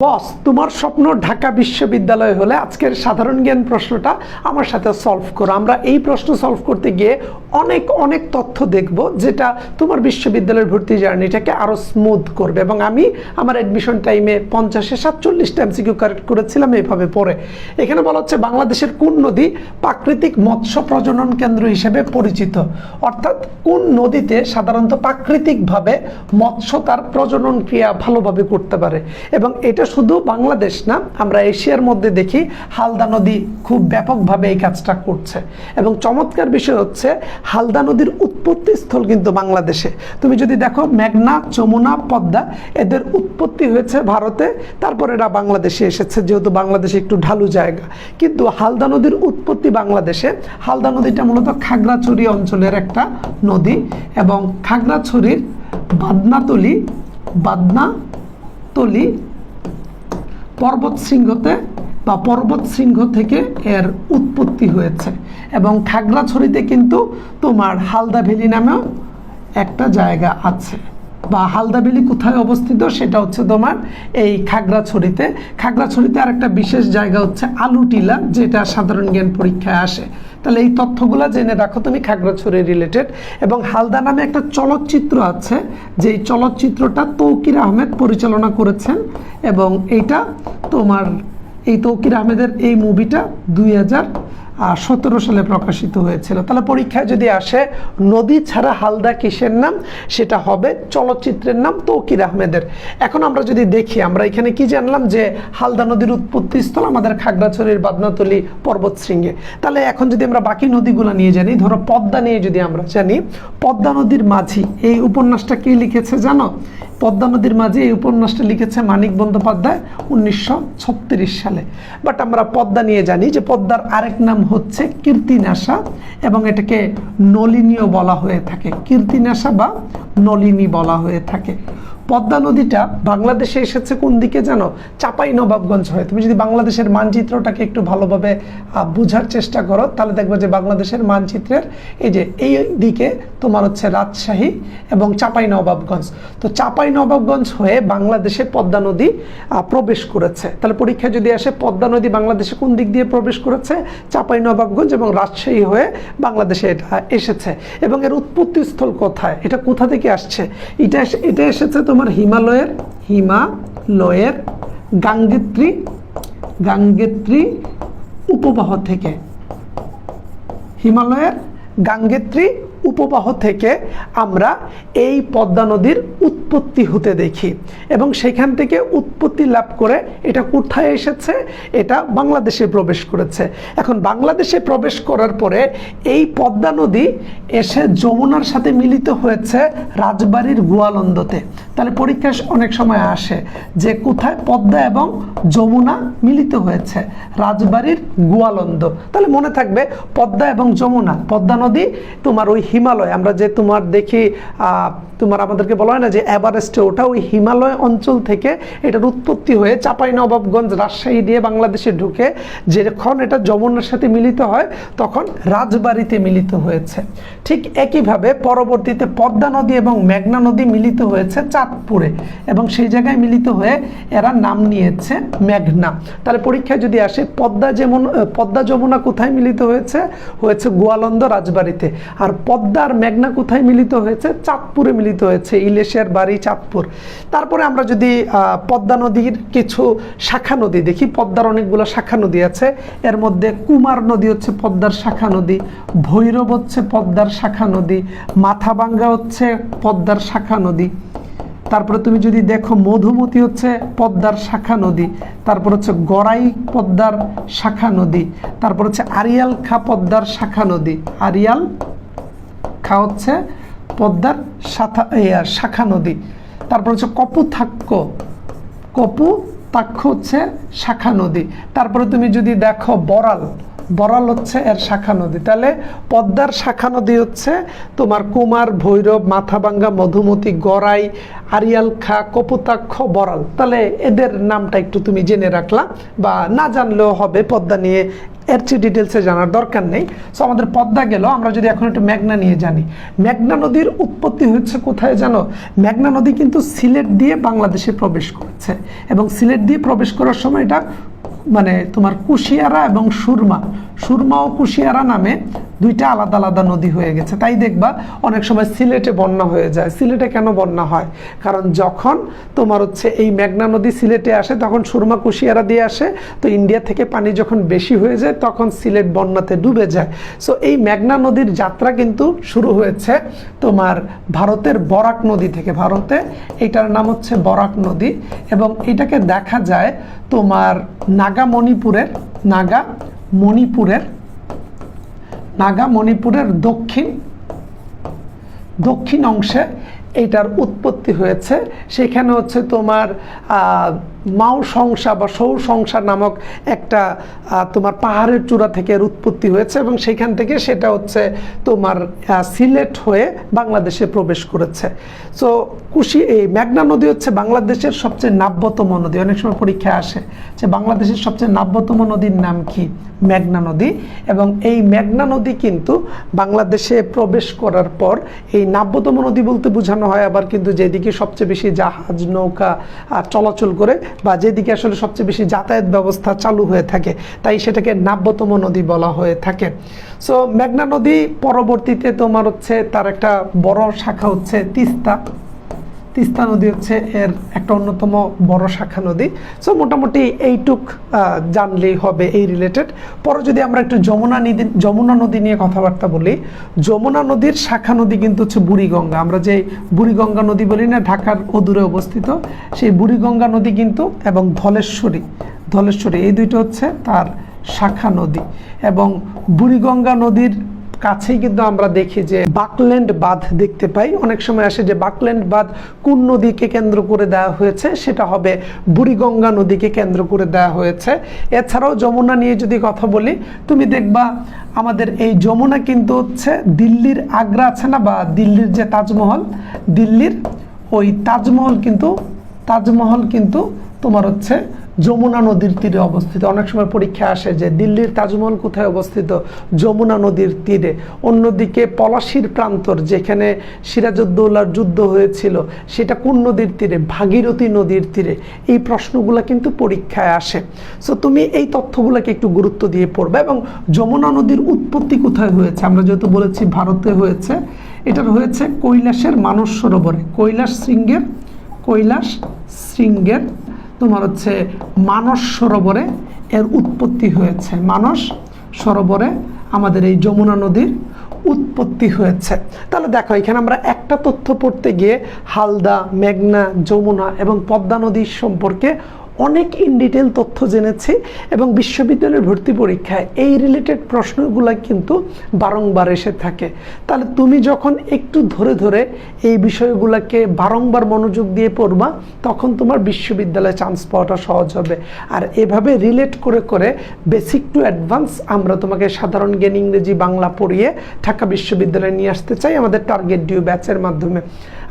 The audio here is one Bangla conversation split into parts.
বস, তোমার স্বপ্ন ঢাকা বিশ্ববিদ্যালয় হলে আজকের সাধারণ জ্ঞান প্রশ্নটা আমার সাথে সলভ করো। আমরা এই প্রশ্ন সলভ করতে গিয়ে অনেক অনেক তথ্য দেখব যেটা তোমার বিশ্ববিদ্যালয়ের ভর্তি জার্নিটাকে আরও স্মুথ করবে। এবং আমি আমার অ্যাডমিশন টাইমে পঞ্চাশে সাতচল্লিশটা এমসিকিউ কারেক্ট করেছিলাম এইভাবে পড়ে। এখানে বলা হচ্ছে বাংলাদেশের কোন নদী প্রাকৃতিক মৎস্য প্রজনন কেন্দ্র হিসেবে পরিচিত? অর্থাৎ কোন নদীতে সাধারণত প্রাকৃতিকভাবে মৎস্য তার প্রজনন ক্রিয়া ভালোভাবে করতে পারে? এবং এটা শুধু বাংলাদেশ না, আমরা এশিয়ার মধ্যে দেখি হালদা নদী খুব ব্যাপকভাবে এই কাজটা করছে। এবং চমৎকার বিষয় হচ্ছে হালদা নদীর উৎপত্তি স্থল কিন্তু বাংলাদেশে। তুমি যদি দেখো মেঘনা, যমুনা, পদ্মা, এদের উৎপত্তি হয়েছে ভারতে, তারপর এরা বাংলাদেশে এসেছে, যেহেতু বাংলাদেশে একটু ঢালু জায়গা। কিন্তু হালদা নদীর উৎপত্তি বাংলাদেশে, হালদা নদীটা মূলত খাগড়াছড়ি অঞ্চলের একটা নদী এবং খাগড়াছড়ির বাদনাতলি বাদনাতলি পর্বত শৃঙ্গতে বা পর্বত শৃঙ্গ থেকে এর উৎপত্তি হয়েছে। এবং খাগড়াছড়িতে কিন্তু তোমার হালদা নামেও একটা জায়গা আছে। বা হালদা ভ্যালি কোথায় অবস্থিত সেটা হচ্ছে তোমার এই খাগড়াছড়িতে। খাগড়াছড়িতে আর একটা বিশেষ জায়গা হচ্ছে আলুটিলা, যেটা সাধারণ জ্ঞান পরীক্ষায় আসে। তাহলে এই তথ্যগুলো জেনে রাখো। তুমি খাগড়াছড়ি রিলেটেড এবং হালদা নামে একটা চলচ্চিত্র আছে, যেই চলচ্চিত্রটা তৌকির আহমেদ পরিচালনা করেছেন এবং এইটা তোমার, এই তৌকির আহমেদের এই মুভিটা দুই হাজার সতেরো সালে প্রকাশিত হয়েছিল। তাহলে পরীক্ষায় যদি আসে, নদী ছাড়া হালদা কিসের নাম? সেটা হবে চলচ্চিত্রের নাম তৌকির আহমেদের। এখন আমরা যদি দেখি, আমরা এখানে কি জানলাম যে হালদা নদীর উৎপত্তি স্থল আমাদের খাগড়াছড়ির বাদনাতলি পর্বত শৃঙ্গে। তাহলে এখন যদি আমরা বাকি নদীগুলো নিয়ে জানি, ধরো পদ্মা নিয়ে যদি আমরা জানি, পদ্মা নদীর মাঝি, এই উপন্যাসটা কে লিখেছে জানো? পদ্মা নদীর মাঝে এই উপন্যাসটা লিখেছে মানিক বন্দ্যোপাধ্যায় উনিশশো ছত্রিশ সালে। বাট আমরা পদ্মা নিয়ে জানি যে পদ্মার আরেক নাম হচ্ছে কীর্তিনাশা এবং এটাকে নলিনীও বলা হয়ে থাকে। কীর্তিনাশা বা নলিনী বলা হয়ে থাকে। পদ্মা নদীটা বাংলাদেশে এসেছে কোন দিকে জানো? চাপাই নবাবগঞ্জ হয়ে। তুমি যদি বাংলাদেশের মানচিত্রটাকে একটু ভালোভাবে বোঝার চেষ্টা করো, তাহলে দেখবে যে বাংলাদেশের মানচিত্রের এই যে, এই দিকে তোমার হচ্ছে রাজশাহী এবং চাপাই নবাবগঞ্জ। তো চাপাই নবাবগঞ্জ হয়ে বাংলাদেশে পদ্মা নদী প্রবেশ করেছে। তাহলে পরীক্ষায় যদি আসে পদ্মা নদী বাংলাদেশে কোন দিক দিয়ে প্রবেশ করেছে? চাপাই নবাবগঞ্জ এবং রাজশাহী হয়ে বাংলাদেশে এটা এসেছে। এবং এর উৎপত্তি স্থল কোথায়? এটা কোথা থেকে আসছে? এটা এটা এসেছে তোমার হিমালয়ের হিমালয়ের গাঙ্গেত্রী গাঙ্গেত্রী উপবাহ থেকে। হিমালয়ের গাঙ্গেত্রী উপবাহ থেকে আমরা এই পদ্মা নদীর উৎপত্তি হতে দেখি এবং সেখান থেকে উৎপত্তি লাভ করে এটা কোথায় এসেছে? এটা বাংলাদেশে প্রবেশ করেছে। এখন বাংলাদেশে প্রবেশ করার পরে এই পদ্মা নদী এসে যমুনার সাথে মিলিত হয়েছে রাজবাড়ির গোয়ালন্দতে। তাহলে পরীক্ষা অনেক সময় আসে যে কোথায় পদ্মা এবং যমুনা মিলিত হয়েছে? রাজবাড়ির গোয়ালন্দ। তাহলে মনে থাকবে পদ্মা এবং যমুনা। পদ্মা নদী তোমার ওই হিমালয়। আমরা যে তোমার দেখি তোমার আমাদেরকে বলা হয় না যে এভারেস্টে ওটা ওই হিমালয় অঞ্চল থেকে এটার উৎপত্তি হয়ে চাপাই নবাবগঞ্জ, রাজশাহী দিয়ে বাংলাদেশে ঢুকে যখন এটা যমুনার সাথে মিলিত হয়, তখন রাজবাড়িতে মিলিত হয়েছে। ঠিক একইভাবে পরবর্তীতে পদ্মা নদী এবং মেঘনা নদী মিলিত হয়েছে চাঁদপুরে এবং সেই জায়গায় মিলিত হয়ে এরা নাম নিয়েছে মেঘনা। তাহলে পরীক্ষায় যদি আসে, পদ্মা যেমন পদ্মা যমুনা কোথায় মিলিত হয়েছে? হয়েছে গোয়ালন্দ রাজবাড়িতে। আর পদ্মা আর মেঘনা কোথায় মিলিত হয়েছে? চাঁদপুরে মিলিত হয়েছে। ইলেশিয়ার বাড়ি চাঁদপুর। তারপরে আমরা যদি পদ্মা নদীর কিছু শাখা নদী দেখি, পদ্মার অনেকগুলো শাখা নদী আছে। এর মধ্যে কুমার নদী হচ্ছে পদ্মার শাখা নদী, ভৈরব হচ্ছে পদ্মার শাখা নদী, মাথাভাঙ্গা হচ্ছে পদ্মার শাখা নদী। তারপরে তুমি যদি দেখো মধুমতি হচ্ছে পদ্মার শাখা নদী, তারপর হচ্ছে গড়াই পদ্মার শাখা নদী, তারপর হচ্ছে আরিয়াল খা পদ্মার শাখা নদী। আরিয়াল খা হচ্ছে পদ্মার শাখা নদী। তারপর হচ্ছে কপুথাক্য কপু তাক্ষ হচ্ছে শাখা নদী। তারপরে তুমি যদি দেখো বরাল বরাল হচ্ছে এর শাখা নদী। তাহলে পদ্মার শাখা নদী হচ্ছে তোমার কুমার, ভৈরব, মাথাভাঙ্গা, মধুমতি, গড়াই আরিয়াল খা, কপুতাক্ষ বরাল তাহলে এদের নামটা একটু তুমি জেনে রাখলা বা না জানলেও হবে, পদ্মা নিয়ে এর চেয়ে ডিটেলসে জানার দরকার নেই। সো আমাদের পদ্মা গেল, আমরা যদি এখন একটু মেঘনা নিয়ে জানি। মেঘনা নদীর উৎপত্তি হচ্ছে কোথায় জানো? মেঘনা নদী কিন্তু সিলেট দিয়ে বাংলাদেশে প্রবেশ করেছে। এবং সিলেট দিয়ে প্রবেশ করার সময় এটা মানে তোমার কুশিয়ারা এবং সুরমা। সুরমা ও কুশিয়ারা নামে দুইটা আলাদা আলাদা নদী হয়ে গেছে। তাই দেখবা, অনেক সময় সিলেটে বন্যা হয়ে যায়। সিলেটে কেন বন্যা হয়? কারণ যখন তোমার হচ্ছে এই মেঘনা নদী সিলেটে আসে, তখন সুরমা, কুশিয়ারা দিয়ে আসে। তো ইন্ডিয়া থেকে পানি যখন বেশি হয়ে যায়, তখন সিলেট বন্যাতে ডুবে যায়। সো এই মেঘনা নদীর যাত্রা কিন্তু শুরু হয়েছে তোমার ভারতের বরাক নদী থেকে। ভারতে এটার নাম হচ্ছে বরাক নদী। এবং এটাকে দেখা যায় তোমার নাগা মণিপুরের নাগা মণিপুরের নাগা মণিপুরের দক্ষিণ দক্ষিণ অংশে এইটার উৎপত্তি হয়েছে। সেখানে হচ্ছে তোমার মাও সংসা বা সৌ সংসা নামক একটা তোমার পাহাড়ের চূড়া থেকে এর উৎপত্তি হয়েছে এবং সেখান থেকে সেটা হচ্ছে তোমার সিলেট হয়ে বাংলাদেশে প্রবেশ করেছে। সো কুশি, এই মেঘনা নদী হচ্ছে বাংলাদেশের সবচেয়ে নাব্যতম নদী। অনেক সময় পরীক্ষায় আসে যে বাংলাদেশের সবচেয়ে নাব্যতম নদীর নাম কি? মেঘনা নদী। এবং এই মেঘনা নদী কিন্তু বাংলাদেশে প্রবেশ করার পর এই নাব্যতম নদী বলতে বোঝানো হয় আবার কিন্তু যেদিকে সবচেয়ে বেশি জাহাজ, নৌকা চলাচল করে বা যেদিকে আসলে সবচেয়ে বেশি যাতায়াত ব্যবস্থা চালু হয়ে থাকে, তাই সেটাকে নাব্যতম নদী বলা হয়ে থাকে। সো মেঘনা নদী পরবর্তীতে তোমার হচ্ছে তার একটা বড় শাখা হচ্ছে তিস্তা। তিস্তা নদী হচ্ছে এর একটা অন্যতম বড় শাখা নদী। সো মোটামুটি এইটুক জানলেই হবে এই রিলেটেড পরে যদি আমরা একটু যমুনা নদী যমুনা নদী নিয়ে কথাবার্তা বলি, যমুনা নদীর শাখা নদী কিন্তু হচ্ছে বুড়িগঙ্গা। আমরা যে বুড়িগঙ্গা নদী বলি না, ঢাকার অদূরে অবস্থিত, সেই বুড়িগঙ্গা নদী কিন্তু এবং ধলেশ্বরী ধলেশ্বরী, এই দুইটা হচ্ছে তার শাখা নদী। এবং বুড়িগঙ্গা নদীর কাছেই কিন্তু আমরা দেখি যে বাকল্যান্ড বাঁধ দেখতে পাই। অনেক সময় আসে যে বাকল্যান্ড বাঁধ কোন নদীকে কেন্দ্র করে দেওয়া হয়েছে, সেটা হবে বুড়িগঙ্গা নদীকে কেন্দ্র করে দেওয়া হয়েছে। এছাড়াও যমুনা নিয়ে যদি কথা বলি, তুমি দেখবা আমাদের এই যমুনা কিন্তু হচ্ছে দিল্লির আগ্রা আছে না বা দিল্লির যে তাজমহল, দিল্লির ওই তাজমহল কিন্তু তাজমহল কিন্তু তোমার হচ্ছে যমুনা নদীর তীরে অবস্থিত। অনেক সময় পরীক্ষা আসে যে দিল্লির তাজমহল কোথায় অবস্থিত? যমুনা নদীর তীরে। অন্যদিকে পলাশির প্রান্তর যেখানে সিরাজউদ্দৌলার যুদ্ধ হয়েছিল, সেটা কোন নদীর তীরে? ভাগীরথী নদীর তীরে। এই প্রশ্নগুলো কিন্তু পরীক্ষায় আসে। সো তুমি এই তথ্যগুলোকে একটু গুরুত্ব দিয়ে পড়বে এবং যমুনা নদীর উৎপত্তি কোথায় হয়েছে? আমরা যেহেতু বলেছি ভারতে হয়েছে, এটার হয়েছে কৈলাসের মানস সরোবরে কৈলাস শৃঙ্গের কৈলাস শৃঙ্গের তোমার হচ্ছে মানস সরোবরে এর উৎপত্তি হয়েছে। মানস সরোবরে আমাদের এই যমুনা নদীর উৎপত্তি হয়েছে। তাহলে দেখো, এখানে আমরা একটা তথ্য পড়তে গিয়ে হালদা, মেঘনা, যমুনা এবং পদ্মা নদীর সম্পর্কে অনেক ইন ডিটেল তথ্য জেনেছি এবং বিশ্ববিদ্যালয়ের ভর্তি পরীক্ষায় এই রিলেটেড প্রশ্নগুলো কিন্তু বারংবার এসে থাকে। তাহলে তুমি যখন একটু ধরে ধরে এই বিষয়গুলোকে বারংবার মনোযোগ দিয়ে পড়বা, তখন তোমার বিশ্ববিদ্যালয়ে চান্স পাওয়াটা সহজ হবে। আর এভাবে রিলেট করে করে বেসিক টু অ্যাডভান্স আমরা তোমাকে সাধারণ জ্ঞান ইংরেজি বাংলা পড়িয়ে ঢাকা বিশ্ববিদ্যালয়ে নিয়ে আসতে চাই আমাদের টার্গেট ডিউ ব্যাচের মাধ্যমে।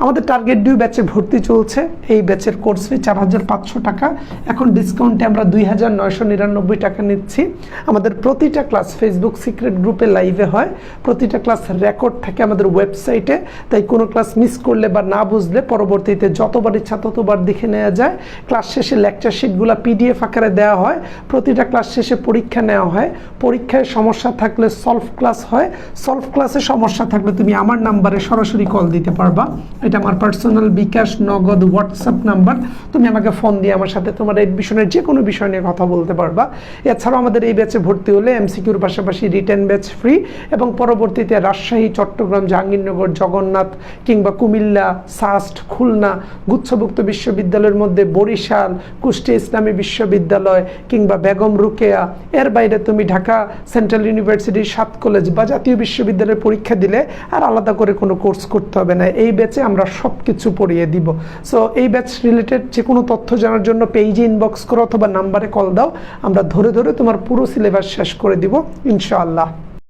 আমাদের টার্গেট ডিউ ব্যাচে ভর্তি চলছে। এই ব্যাচের কোর্স ফি চার হাজার পাঁচশো টাকা। এখন ডিসকাউন্টে আমরা দুই হাজার নয়শো নিরানব্বই টাকা নিচ্ছি। আমাদের প্রতিটা ক্লাস ফেসবুক সিক্রেট গ্রুপে লাইভে হয়। প্রতিটা ক্লাস রেকর্ড থাকে আমাদের ওয়েবসাইটে তাই কোনো ক্লাস মিস করলে বা না বুঝলে পরবর্তীতে যতবার ইচ্ছা ততবার দেখে নেওয়া যায়। ক্লাস শেষে লেকচার শিটগুলো পিডিএফ আকারে দেওয়া হয়। প্রতিটা ক্লাস শেষে পরীক্ষা নেওয়া হয়। পরীক্ষায় সমস্যা থাকলে সলভ ক্লাস হয়। সলভ ক্লাসে সমস্যা থাকলে তুমি আমার নাম্বারে সরাসরি কল দিতে পারবা। এটা আমার পার্সোনাল বিকাশ নগদ হোয়াটসঅ্যাপ নাম্বার তুমি আমাকে ফোন দিয়ে আমার সাথে তোমার এডমিশনের যে কোনো বিষয় নিয়ে কথা বলতে পারবা। এছাড়াও আমাদের এই ব্যাচে ভর্তি হলে এমসিকিউর পাশাপাশি রিটেন ব্যাচ ফ্রি এবং পরবর্তীতে রাজশাহী, চট্টগ্রাম, জাহাঙ্গীরনগর, জগন্নাথ কিংবা কুমিল্লা সাস্ট খুলনা, গুচ্ছভুক্ত বিশ্ববিদ্যালয়ের মধ্যে বরিশাল কুষ্টি ইসলামী বিশ্ববিদ্যালয় কিংবা বেগম রুকেয়া। এর বাইরে তুমি ঢাকা সেন্ট্রাল ইউনিভার্সিটির সাত কলেজ বা জাতীয় বিশ্ববিদ্যালয়ের পরীক্ষা দিলে আর আলাদা করে কোনো কোর্স করতে হবে না। এই ব্যাচে আমরা আমরা সব কিছু পড়িয়ে দিব। সো এই ব্যাচ রিলেটেড যে কোনো তথ্য জানার জন্য পেজে ইনবক্স করো অথবা নাম্বারে কল দাও। আমরা ধরে ধরে তোমার পুরো সিলেবাস শেষ করে দিব, ইনশাআল্লাহ।